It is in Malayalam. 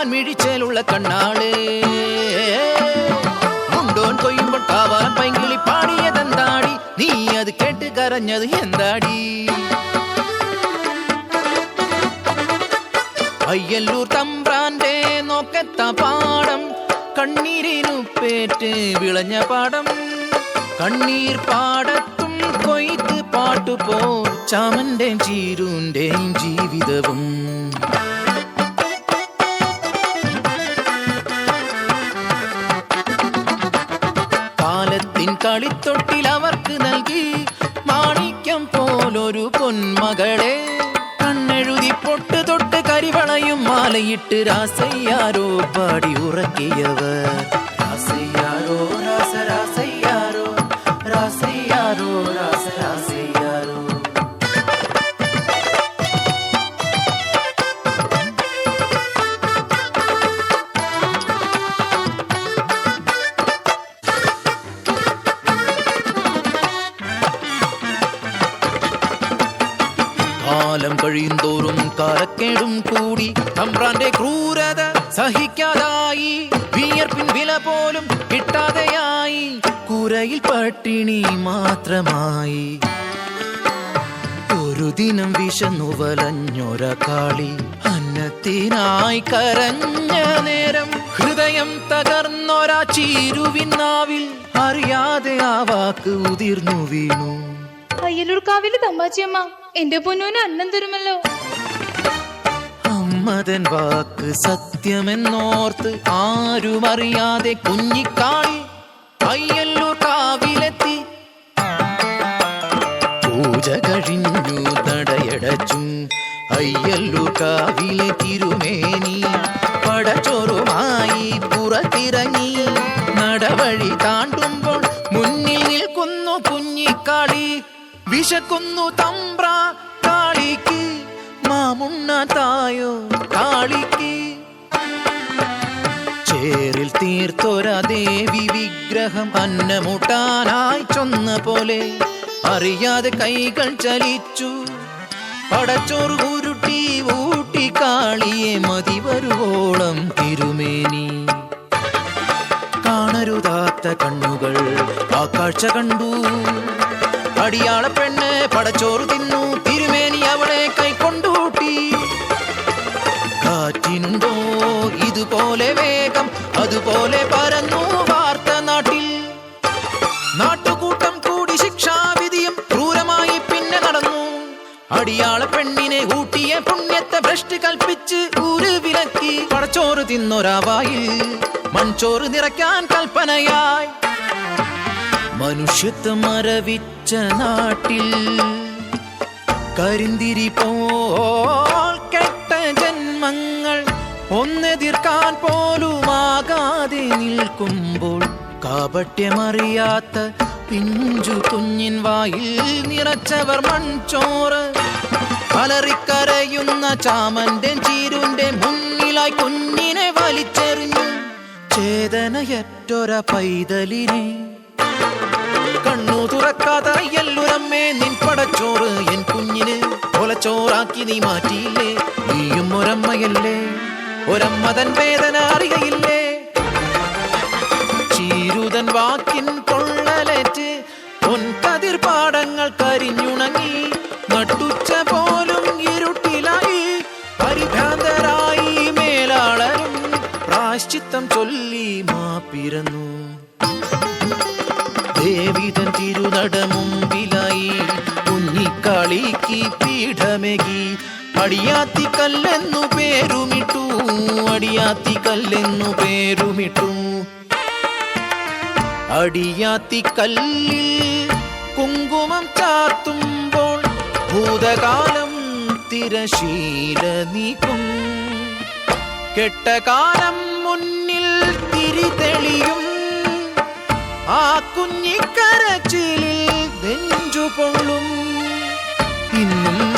കൊമ്പുള്ള കണ്ണാളേ. മുണ്ടോൻ കൊയ്യുമ്പോൾ കാവാൻ പൈങ്കിളി പാടിയതെന്താടി? നീ അത് കേട്ട് കരഞ്ഞത് എന്താടി? അയ്യല്ലൂർ തമ്പ്രാന്റെ നോക്കത്ത പാടം കണ്ണീരിനു പേറ്റ് വിളഞ്ഞ പാടം. കണ്ണീർ പാടത്തും കൊയ്ത്ത് പാട്ടുപോ ചാമന്റെ ചീരുന്റെയും ജീവിതവും. കാലത്തിൻ കളിത്തൊട്ടിൽ അവർക്ക് നൽകി. മാണിക്യം പോലൊരു പൊന്മകളെ. കണ്ണെഴുതി പൊട്ട് തൊട്ട് കരിവളയും മാലയിട്ട് രാസയ്യാരോ പാടി ഉറക്കിയവർ. കാലം കഴിയുന്തോറും കാലക്കേടും കൂടി തമ്പ്രാന്റെ ക്രൂരത സഹിക്കാതായി. വിയർപ്പിൻ വില പോലും കിട്ടാതെയായി. കുരയിൽ പട്ടിണി മാത്രമായി. ഒരു ദിനം വിശന്നു വലഞ്ഞൊര കാളി അന്നത്തിനായി കരഞ്ഞ നേരം ഹൃദയം തകർന്നൊരാ ചീരുവിനാവിൽ അറിയാതെ ആ വാക്ക് ഉതിർന്നു വീണു. അയ്യലൂർക്കാവിലെ തമ്പാച്ചിയമ്മ എന്റെ പൊന്നൂന് അന്നം തരുമല്ലോ. അമ്മതൻ വാക്ക് സത്യമെന്നോർത്ത് ആരും അറിയാതെ കുഞ്ഞിക്കാളി അയ്യല്ലൂർ കാവിലെത്തി. പൂജ കഴിഞ്ഞു നടയടച്ചു അയ്യല്ലൂർ കാവിലെ തിരുമേനി. പടച്ചോറുമായി പുറത്തിറങ്ങി നടവഴി താണ്ടുമ്പോൾ മുന്നിൽ നിൽക്കുന്നു കുഞ്ഞിക്കാളി. വിശക്കുന്നു തമ്പ്ര കാളിക്ക് മാമുണ്ണ തായോ കാളിക്ക്. ചേറിൽ തീർത്തൊര ദേവി വിഗ്രഹം അന്നമുട്ടാനായി ചൊന്ന പോലെ അറിയാതെ കൈകൾ ചലിച്ചു. പടച്ചോറ് ഉരുട്ടി ഊട്ടി കാളിയെ മതി വരുവോളം തിരുമേനി. കാണരുതാത്ത കണ്ണുകൾ ആ കാഴ്ച കണ്ടു. അടിയാള പെണ്ണ് പടച്ചോറ് തിന്നു. തിരുമേനി അവളെ കൈക്കൊണ്ടൂട്ടി കാറ്റിനുണ്ടോ ഇതുപോലെ വേഗം അതുപോലെ പരന്നു വാർത്ത നാട്ടിൽ. നാട്ടുകൂട്ടം കൂടി ശിക്ഷാവിധിയും ക്രൂരമായി പിന്നെ നടന്നു. അടിയാള പെണ്ണിനെ ഊട്ടിയ പുണ്യത്തെ ഭ്രഷ്ട് കൽപ്പിച്ച് ഊര് വിലക്കി. പടച്ചോറ് തിന്നൊരാവായി മൺചോറ് നിറയ്ക്കാൻ കൽപ്പനയായി. മനുഷ്യത്വം മരവിച്ച നാട്ടിൽ കരിന്തിരി പോൽ കെട്ട ജന്മങ്ങൾ ഒന്നെതിർക്കാൻ പോലുമാകാതെ നിൽക്കുമ്പോൾ കാപട്യമറിയാത്ത പിഞ്ചു കുഞ്ഞിൻ വായിൽ നിറച്ചവർ മൺചോറ് അലറിക്കരയുന്ന ചാമന്റെ ചീരുന്റെ മുന്നിലായി കുഞ്ഞിനെ വലിച്ചെറിഞ്ഞു. ചേതനയറ്റൊര പൈതലിനെ കണ്ണു തുറക്കാത്ത എല്ലുരമ്മേ നിൻ പടച്ചോറ് എൻ കുഞ്ഞിന് കൊലച്ചോറാക്കി നീ മാറ്റിയില്ലേ? നീയും ഒരമ്മയല്ലേ? ഒരമ്മതൻ വേദന അറിയയില്ലേ? ചീരുതൻ വാക്കിൻ പൊള്ളലേറ്റ് പൊൻകതിർ പാടങ്ങൾ കരിഞ്ഞുണങ്ങി നട്ടുച്ച പോലും ഇരുട്ടിലായി പരിഭ്രാന്തരായി മേലാളരും പ്രാശ്ചിത്തം ചൊല്ലി മാപ്പിരന്നു ദേവിതൻ തിരുനടമുമ്പിലായി കുഞ്ഞിക്കാളിക്ക് പീഠമേകി. അടിയാത്തി കല്ലെന്നു പേരുമിട്ടു അടിയാത്തി കല്ലെന്നു പേരുമിട്ടു. അടിയാത്തി കല്ലിൽ കുങ്കുമം ചാർത്തുമ്പോൾ ഭൂതകാലം തിരശീല നീക്കും. കെട്ടകാലം മുന്നിൽ തിരിതെളിയും ആ കുഞ്ഞിക്കരച്ചിലിൽ നെഞ്ചു പൊള്ളും. ഇന്നും